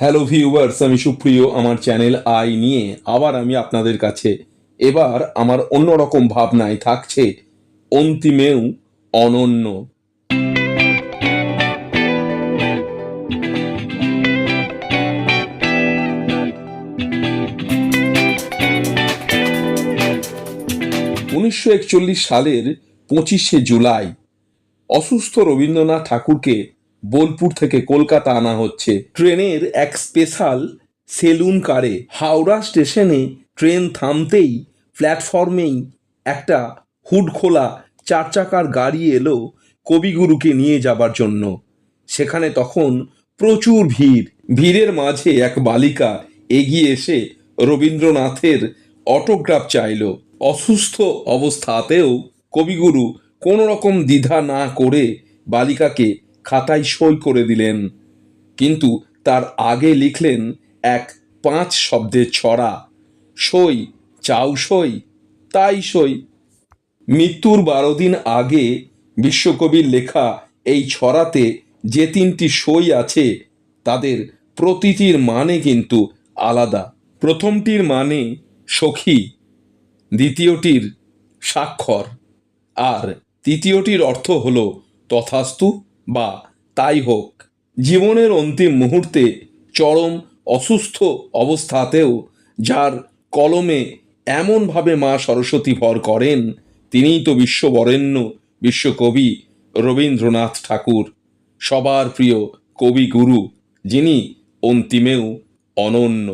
Hello viewers আমি সুপ্রিয় আমার চ্যানেল আই নিয়ে আবার আমি আপনাদের কাছে এবার আমার অন্যরকম ভাবনায় থাকছে অন্তিমেও অনন্য। উনিশশো একচল্লিশ সালের পঁচিশে জুলাই অসুস্থ রবীন্দ্রনাথ ঠাকুরকে বোলপুর থেকে কলকাতা আনা হচ্ছে। ট্রেনের এক স্পেশাল সেলুন কারে হাওড়া স্টেশনে ট্রেন থামতেই প্ল্যাটফর্মেই একটা হুড খোলা চার চাকার গাড়ি এলো কবিগুরুকে নিয়ে যাবার জন্য। সেখানে তখন প্রচুর ভিড়। ভিড়ের মাঝে এক বালিকা এগিয়ে এসে রবীন্দ্রনাথের অটোগ্রাফ চাইল। অসুস্থ অবস্থাতেও কবিগুরু কোনো রকম দ্বিধা না করে বালিকাকে খাতায় সই করে দিলেন। কিন্তু তার আগে লিখলেন এক পাঁচ শব্দের ছড়া। সই, চাও সই, তাই সই। মৃত্যুর বারো দিন আগে বিশ্বকবির লেখা এই ছড়াতে যে তিনটি সই আছে, তাদের প্রতিটির মানে কিন্তু আলাদা। প্রথমটির মানে সখী, দ্বিতীয়টির স্বাক্ষর, আর তৃতীয়টির অর্থ হল তথাস্তু। বা তাই হোক, জীবনের অন্তিম মুহূর্তে চরম অসুস্থ অবস্থাতেও যার কলমে এমনভাবে মা সরস্বতী ভর করেন, তিনিই তো বিশ্ববরেণ্য বিশ্বকবি রবীন্দ্রনাথ ঠাকুর। সবার প্রিয় কবিগুরু যিনি অন্তিমেও অনন্য।